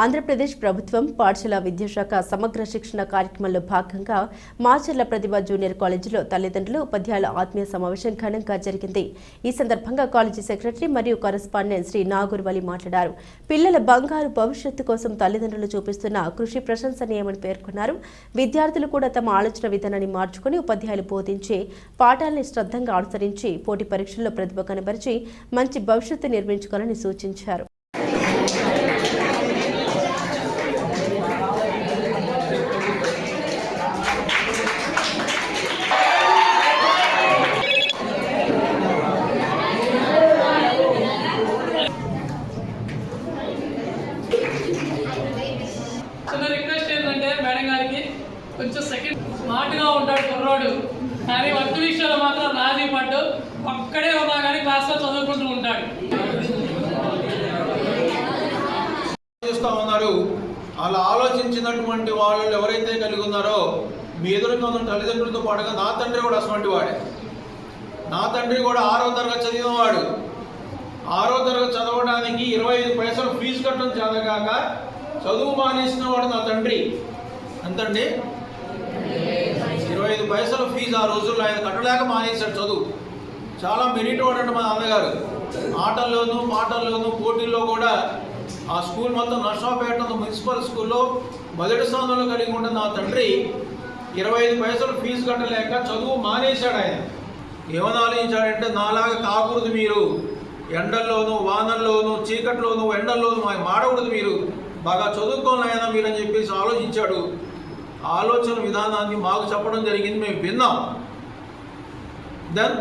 ఆంధ్రప్రదేశ్ ప్రభుత్వం పాఠశాల విద్యాశాఖ సమగ్ర శిక్షణ కార్యక్రమంలో భాగంగా మాచర్ల ప్రతిభ జూనియర్ కాలేజీలో తల్లిదండ్రులు ఉపాధ్యాయుల ఆత్మీయ సమావేశం ఘనంగా జరిగింది. ఈ సందర్భంగా కాలేజీ సెక్రటరీ మరియు కరస్పాండెంట్ శ్రీ నాగూర్వలి మాట్లాడారు. పిల్లల బంగారు భవిష్యత్తు కోసం తల్లిదండ్రులు చూపిస్తున్న కృషి ప్రశంసనీయమని పేర్కొన్నారు. విద్యార్థులు కూడా తమ ఆలోచన విధానాన్ని మార్చుకుని ఉపాధ్యాయులు బోధించే పాఠాలని శ్రద్ధంగా అనుసరించి పోటీ పరీక్షల్లో ప్రతిభ కనబరిచి మంచి భవిష్యత్తు నిర్మించుకోవాలని సూచించారు. చిన్న రిక్వెస్ట్ ఏంటంటే మేడం గారికి కొంచెం సెకండ్ స్మార్ట్గా ఉంటాడు కుర్రోడు. కానీ వర్క్ విషయంలో మాత్రం రాజీ పడ్డు. ఒక్కడే ఉన్నా కానీ క్లాస్లో చదువుకుంటూ ఉంటాడు. చేస్తూ ఉన్నారు. అలా ఆలోచించినటువంటి వాళ్ళు ఎవరైతే కలిగి ఉన్నారో మీ ఎదురుగా ఉన్న తల్లిదండ్రులతో పాటుగా నా తండ్రి కూడా అటువంటి వాడే. నా తండ్రి కూడా ఆరో తరగతి చదివినవాడు. ఆరో తరగతి చదవడానికి ఇరవై ఐదు పైసలు ఫీజు కట్టడం చదవగాక చదువు మానేసిన వాడు నా తండ్రి. ఎంతండి? ఇరవై ఐదు పైసల ఫీజు ఆ రోజుల్లో ఆయన కట్టలేక మానేశాడు చదువు. చాలా మెరిట్ వాడండి మా నాన్నగారు. ఆటల్లోనూ పాటల్లోనూ పోటీల్లో కూడా ఆ స్కూల్ మొత్తం నర్సాపేట మున్సిపల్ స్కూల్లో మొదటి స్థానంలో కలిగి ఉన్న నా తండ్రి ఇరవై ఐదు పైసలు ఫీజు కట్టలేక చదువు మానేశాడు ఆయన. ఏమని ఆలోచించాడంటే నాలాగా కాకూడదు మీరు. ఎండల్లోనూ వానల్లోనూ చీకట్లోనూ ఎండల్లోనూ మాడకూడదు మీరు. బాగా చదువుకోనాయన మీరు అని చెప్పేసి ఆలోచించాడు. ఆలోచన విధానాన్ని మాకు చెప్పడం జరిగింది మేము విన్నాం. దెన్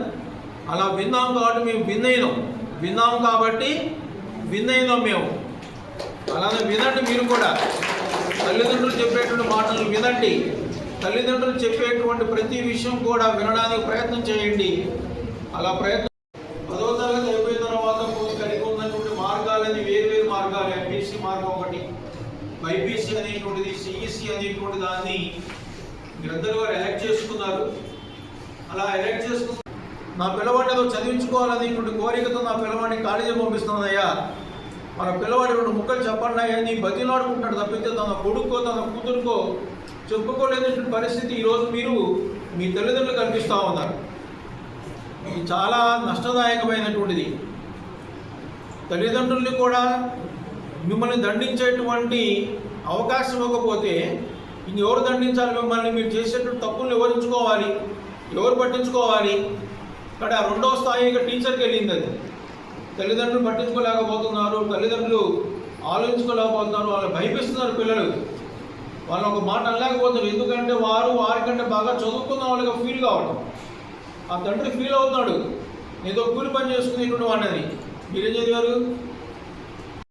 అలా విన్నాం కాబట్టి మేము విన్ అయినాం. విన్నాం కాబట్టి విన్ అయినాం మేము. అలానే వినండి మీరు కూడా. తల్లిదండ్రులు చెప్పేటువంటి మాటలు వినండి. తల్లిదండ్రులు చెప్పేటువంటి ప్రతి విషయం కూడా వినడానికి ప్రయత్నం చేయండి. అలా ప్రయత్నం వేరు వేరు మార్గాలు ఎంపీసీ మార్గం ఒకటి బైపీసీ అనేటువంటిది సిఈసీ అనేటువంటి దాన్ని మీరందరూ వారు ఎలక్ట్ చేసుకున్నారు. అలా ఎలక్ట్ చేసుకున్న నా పిల్లవాడిని ఏదో చదివించుకోవాలనేటువంటి కోరికతో నా పిల్లవాడిని కాలేజీ పంపిస్తున్నానయ్యా. మన పిల్లవాడి రెండు ముక్కలు చెప్పండి అయ్యా నీ బతిలాడుకుంటాడు తప్పితే తన కొడుకో తన కూతురుకో చెప్పుకోలేనటువంటి పరిస్థితి ఈరోజు మీరు మీ తల్లిదండ్రులు కల్పిస్తూ ఉన్నారు. ఇది చాలా నష్టదాయకమైనటువంటిది. తల్లిదండ్రుల్ని కూడా మిమ్మల్ని దండించేటువంటి అవకాశం ఇవ్వకపోతే ఇంకెవరు దండించాలి మిమ్మల్ని? మీరు చేసేటువంటి తప్పుల్ని వివరించుకోవాలి ఎవరు పట్టించుకోవాలి? ఇక్కడ ఆ రెండవ స్థాయిగా టీచర్కి వెళ్ళింది అది. తల్లిదండ్రులు పట్టించుకోలేకపోతున్నారు తల్లిదండ్రులు ఆలోచించుకోలేకపోతున్నారు వాళ్ళు భయపిస్తున్నారు పిల్లలు. వాళ్ళు ఒక మాట అనలేకపోతున్నారు. ఎందుకంటే వారు వారికంటే బాగా చదువుకున్న వాళ్ళగా ఫీల్ కావడం ఆ తండ్రి ఫీల్ అవుతున్నాడు. ఏదో కూలి పని చేసుకునేటువంటి వాడిని మీరేం చదివారు